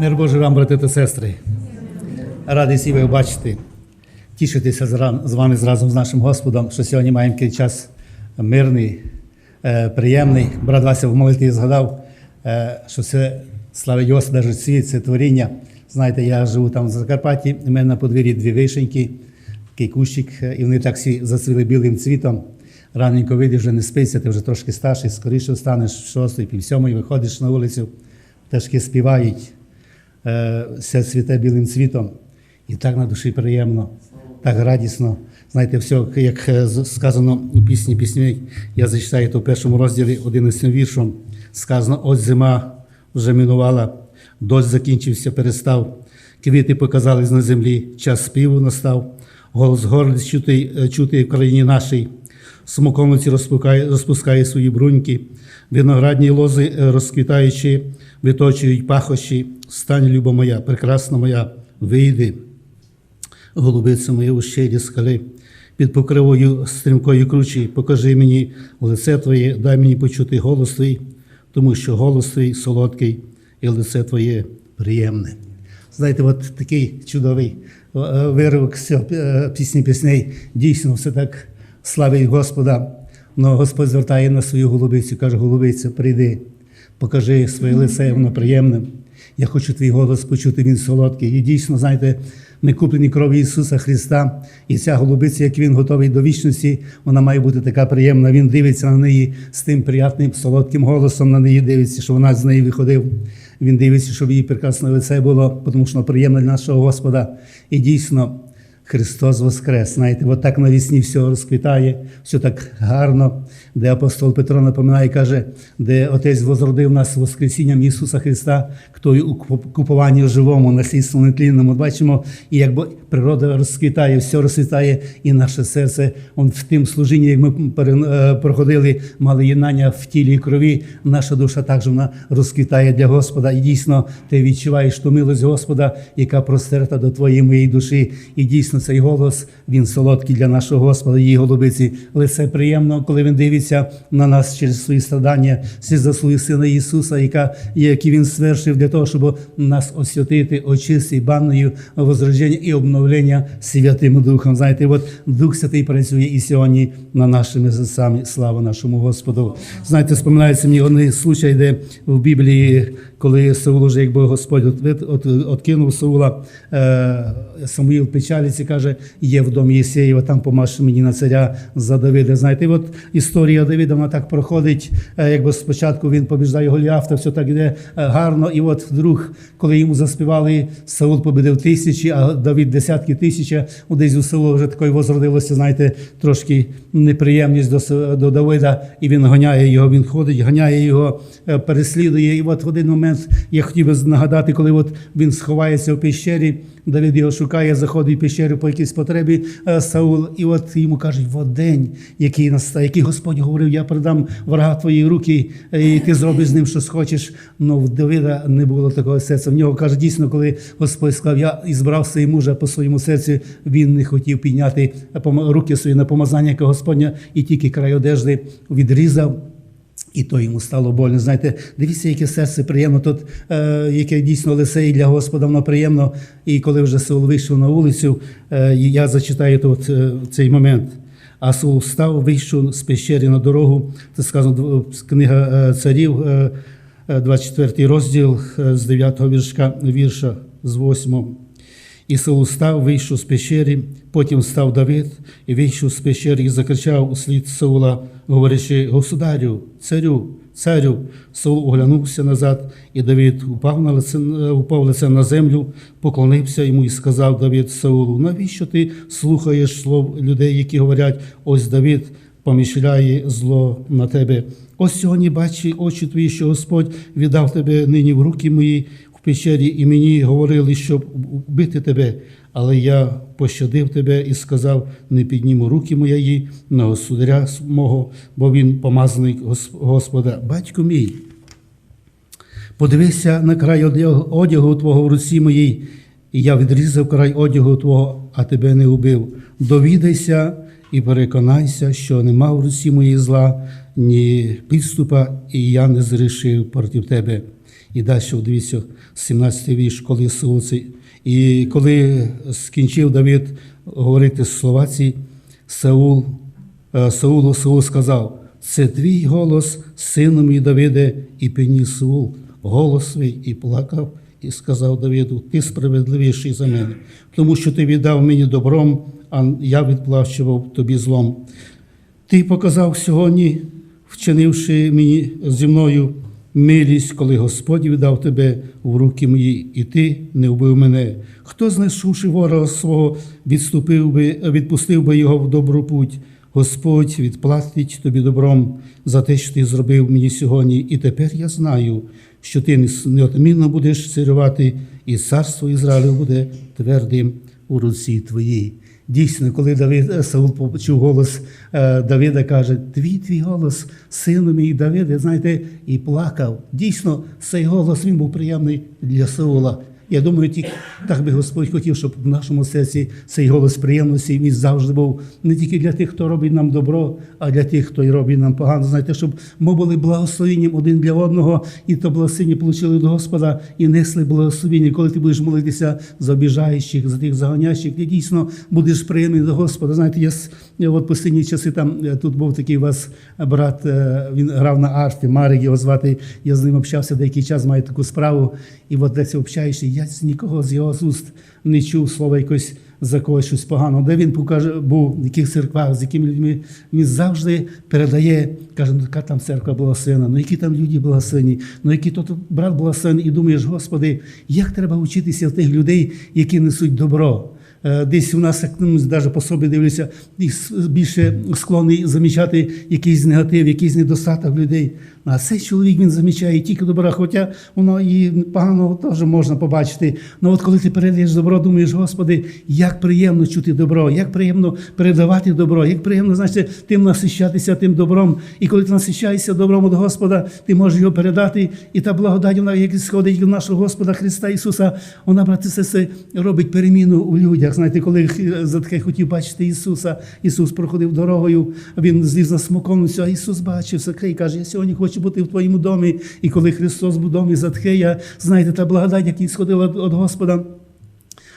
Мир Божий вам, брати та сестри. Радий всі бачити, тішитися з вами разом з нашим Господом, що сьогодні маємо такий час мирний, е, приємний. Брат Вася в молитві згадав, е, що це славить Господа, що світ, це творіння. Знаєте, я живу там в Закарпатті, і в мене на подвір'ї дві вишеньки, такий кущик, е, і вони так всі зацвіли білим цвітом. Раненько вийдеш, вже не спиться, ти вже трошки старший, скоріше встанеш в шостої, пів сьомої, виходиш на вулицю, пташки співають все цвіте білим цвітом, і так на душі приємно, так радісно. Знаєте, все, як е, сказано у пісні пісні, я зачитаю то в першому розділі 11 віршом. Сказано: ось зима вже минувала, дощ закінчився, перестав, квіти показались на землі, час співу настав, голос горлиць чути, е, чути в країні нашій. Смоковниці розпускає, розпускає свої бруньки, виноградні лози е, розквітаючи, виточують пахощі. Стань, люба моя, прекрасна моя, вийди, голубице моє у щелі скали, під покривою стрімкої кручі, покажи мені лице Твоє, дай мені почути голос Твій, тому що голос Твій солодкий і лице Твоє приємне. Знаєте, от такий чудовий е, виривок з е, пісні пісней. Дійсно, все так славить Господа. Но Господь звертає на свою голубицю, каже: Голубиця, прийди, покажи своє лице, воно приємне. Я хочу твій голос почути, він солодкий. І дійсно, знаєте, ми куплені кров'ю Ісуса Христа, і ця голубиця, як він готовий до вічності, вона має бути така приємна. Він дивиться на неї з тим приятним, солодким голосом, на неї дивиться, що вона з неї виходив. Він дивиться, щоб її прекрасне лице було, тому що воно приємне для нашого Господа. І дійсно, Христос Воскрес. Знаєте, от так навісні все розквітає, все так гарно, де апостол Петро напоминає, каже, де Отець возродив нас Воскресінням Ісуса Христа, к той у купуванні живому, наслідству нетлінному. Бачимо, і якби природа розквітає, все розквітає, і наше серце, он в тим служінні, як ми е, проходили, мали єднання в тілі і крові, наша душа також вона розквітає для Господа. І дійсно ти відчуваєш ту милость Господа, яка простерта до твоєї моєї душі. І дійсно цей голос він солодкий для нашого Господа, її голубиці. Лице приємно, коли він дивиться на нас через свої страдання, всі заслуги Сина Ісуса, яка, які він свершив для того, щоб нас освятити, очистити банною возрождення і обновлення Святим Духом. Знаєте, от Дух Святий працює і сьогодні на нашими серцями. Слава нашому Господу. Знаєте, споминається мені один случай, де в Біблії, коли Саул вже якби Господь от, от, откинув Саула, е, Самуїл печаліться, каже, є в домі Єсеєва, там помаш мені на царя за Давида. Знаєте, і от історія Давида вона так проходить, е, якби спочатку він побіждає Голіафта, все так іде е, гарно. І от вдруг, коли йому заспівали, Саул победив тисячі, а Давид десятки тисяч, а десь у Саула вже такої возродилося, знаєте, трошки неприємність до, до Давида, і він ганяє його, він ходить, ганяє його, е, переслідує. І от в один момент я хотів би нагадати, коли от він сховається в пещері, Давид його шукає, заходить в пещеру по якійсь потребі е, Саул, і от йому кажуть, в день, який настає, який Господь говорив, я передам врага твої руки, е, і ти зробиш з ним, що схочеш. Ну в Давида не було такого серця. В нього каже, дійсно, коли Господь сказав, я ізбрав свій мужа по своєму серці, він не хотів підняти пома- руки свої на помазання яке Господня, і тільки край одежди відрізав. І то йому стало больно. Знаєте, дивіться, яке серце приємно. Тут е, яке дійсно лице і для Господа воно приємно. І коли вже Саул вийшов на вулицю, е, я зачитаю тут е, цей момент. А Саул встав, вийшов з пещери на дорогу. Це сказано книга е, царів, е, е, 24 розділ е, з 9 віршка, вірша з 8. І Саул вийшов з пещери, потім став Давид і вийшов з пещери і закричав у слід Саула, говорячи: Государю, царю, царю. Саул оглянувся назад, і Давид упав на лице, упав лицем на землю, поклонився йому і сказав Давид Саулу: навіщо ти слухаєш слов людей, які говорять, ось Давид помішляє зло на тебе. Ось сьогодні бачи очі твої, що Господь віддав тебе нині в руки мої в печері, і мені говорили, щоб вбити тебе. Але я пощадив тебе і сказав: не підніму руки моєї на государя мого, бо він помазаний Господа. Батько мій, подивися на край одягу твого в руці моїй, і я відрізав край одягу твого, а тебе не убив. Довідайся і переконайся, що нема в руці моїй зла, ні підступа, і я не зрішив проти тебе. І далі дивіться, 17 вірш, коли Саул. І коли скінчив Давид говорити слова ці, Саул, е, Саулу Саул сказав, це твій голос, сину мій Давиде, і підніс Саул голос свій і плакав, і сказав Давиду, ти справедливіший за мене, тому що ти віддав мені добром, а я відплачував тобі злом. Ти показав сьогодні, вчинивши мені зі мною милість, коли Господь віддав тебе в руки мої, і ти не вбив мене. Хто, знайшовши ворога свого, відступив би, відпустив би його в добру путь. Господь відплатить тобі добром за те, що ти зробив мені сьогодні, і тепер я знаю, що ти неодмінно будеш царювати, і царство Ізраїлю буде твердим у руці твоїй. Дійсно, коли Давид е, Саул почув голос е, Давида, каже: Твій твій голос, сину мій Давиде, знаєте, і плакав. Дійсно, цей голос він був приємний для Саула. Я думаю, тільки так би Господь хотів, щоб в нашому серці цей голос приємності він завжди був не тільки для тих, хто робить нам добро, а для тих, хто й робить нам погано. Знаєте, щоб ми були благословенням один для одного, і то благословення отримали від Господа і несли благословення. Коли ти будеш молитися за обіжаючих, за тих заганяючих, ти дійсно будеш приємний до Господа. Знаєте, я, от останні часи там е, тут був такий у вас брат, е, він грав на арфі, Марик його звати. Я з ним общався деякий час, маю таку справу. І от десь общаєшся, я нікого з його уст не чув слова якось за когось щось поганого. Де він покаже, був, в яких церквах, з якими людьми, він завжди передає, каже, ну яка там церква благословена, ну які там люди благословені, ну який тот брат благословений, і думаєш, Господи, як треба вчитися в тих людей, які несуть добро. Е, Десь у нас, як ну, навіть по собі дивлюся, більше склонний замічати якийсь негатив, якийсь недостаток людей. А цей чоловік він замічає тільки добра, хоча воно і поганого теж можна побачити. Ну от коли ти передаєш добро, думаєш, Господи, як приємно чути добро, як приємно передавати добро, як приємно, значить, тим насищатися тим добром. І коли ти насищаєшся добром від Господа, ти можеш його передати. І та благодать, вона, як сходить від нашого Господа Христа Ісуса, вона, брати, все робить переміну у людях. Знаєте, коли за таке хотів бачити Ісуса, Ісус проходив дорогою, він зліз на смоковницю, а Ісус бачив і каже, я сьогодні хочу бути в твоєму домі. І коли Христос був в домі Затхея, знаєте, та благодать, яка сходила від Господа.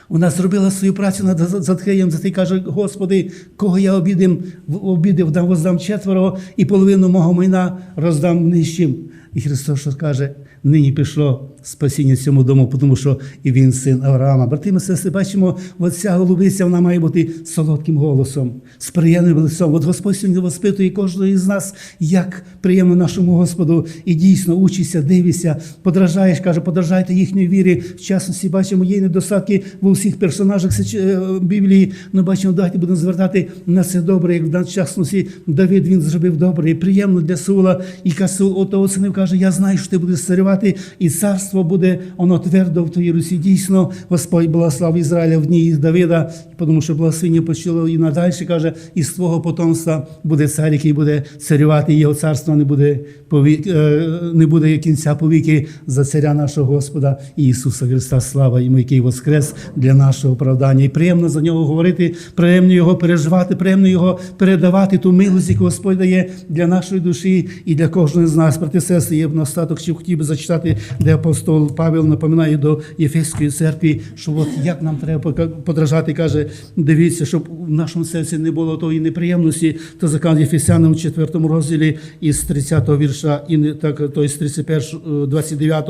Вона зробила свою працю над Затхеєм, Затхей каже, Господи, кого я обідав, дам воздам четверо, і половину мого майна роздам нижчим. І Христос каже, нині пішло спасіння цьому дому, тому що і він син Авраама. Брати, ми сестри, бачимо, от ця голубиця, вона має бути солодким голосом, з приємним лицом. От Господь сьогодні воспитує кожного із нас, як приємно нашому Господу. І дійсно учися, дивися, подражаєш, каже, подражайте їхньої вірі. В частності бачимо, є недостатки в усіх персонажах е, Біблії. Ми бачимо, давайте будемо звертати на це добре, як в частності Давид він зробив добре і приємно для Саула. І Касул ото оцінив, каже, я знаю, що ти будеш царювати, і царство буде воно твердо в твоїй Русі. Дійсно, Господь благослав Ізраїля в дні Давида, тому що благословення почало і надалі, каже, із твого потомства буде цар, який буде царювати, і його царство не буде е, не буде кінця повіки за царя нашого Господа Ісуса Христа. Слава йому, який воскрес для нашого оправдання. І приємно за нього говорити, приємно його переживати, приємно його передавати ту милость, яку Господь дає для нашої душі і для кожного з нас. Брати і сестри, є в остаток, що хотів би зачитати, де апостол Павел напоминає до Єфеської церкви, що от як нам треба подражати, каже, дивіться, щоб в нашому серці не було тої неприємності, то заказ Єфесянам у 4 розділі із 30-го вірша, і так, то із 31, 29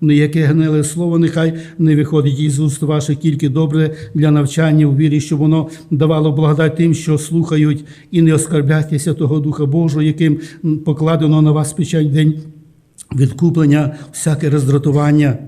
Ніяке гниле слово нехай не виходить із уст ваших, тільки добре для навчання у вірі, щоб воно давало благодать тим, що слухають, і не оскарбляйтеся того Духа Божого, яким покладено на вас печать день відкуплення, всяке роздратування.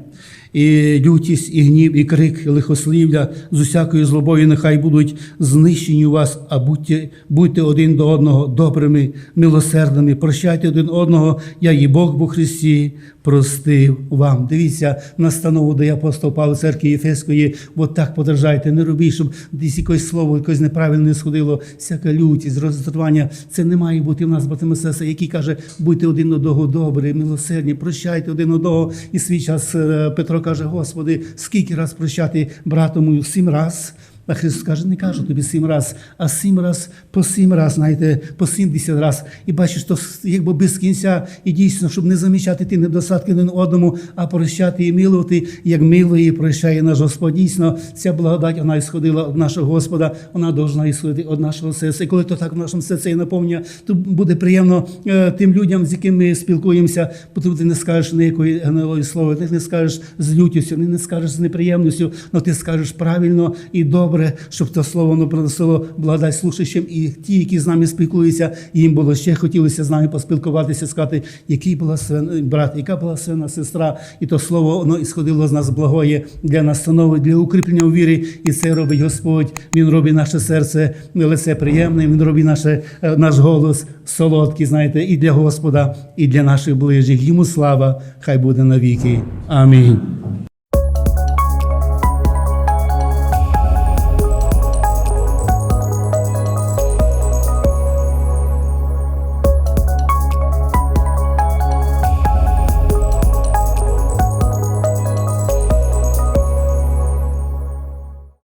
І лютість, і гнів, і крик, і лихослівля з усякою злобою нехай будуть знищені у вас, а будьте, будьте один до одного добрими, милосердними, прощайте один одного, я і Бог бо Христі простив вам. Дивіться настанову, де апостол Павло церкви Єфеської, от так подражайте, не робіть, щоб десь якесь слово, якось неправильне не сходило, всяка лютість, роздратування. Це не має бути в нас, братими сестри, який каже, будьте один одного добрі, милосердні, прощайте один одного. І свій час е, Петро каже, Господи, скільки раз прощати брату мою? Сім раз. А Христос каже, не кажу тобі сім раз, а сім раз по сім раз, знаєте, по сімдесят раз. І бачиш, то якби без кінця, і дійсно, щоб не замічати ті недостатки один одному, а прощати і милувати, як милує і прощає наш Господь. Дійсно, ця благодать, вона ісходила від нашого Господа, вона должна ісходити від нашого серця. І коли то так в нашому серці наповнює, то буде приємно е, тим людям, з якими ми спілкуємося, бо ти не скажеш ніякої гнилої слова, ти не скажеш з лютістю, не скажеш з неприємністю, але ти скажеш правильно і добре, щоб то слово воно приносило благодать слушащим. І ті, які з нами спілкуються, їм було ще хотілося з нами поспілкуватися, сказати, який була свин- брат, яка була сина сестра, і то слово воно ісходило з нас благое для настанови, для укріплення у вірі. І це робить Господь. Він робить наше серце лице приємне, він робить наше, е, наш голос солодкий, знаєте, і для Господа, і для наших ближніх. Йому слава, хай буде навіки. Амінь.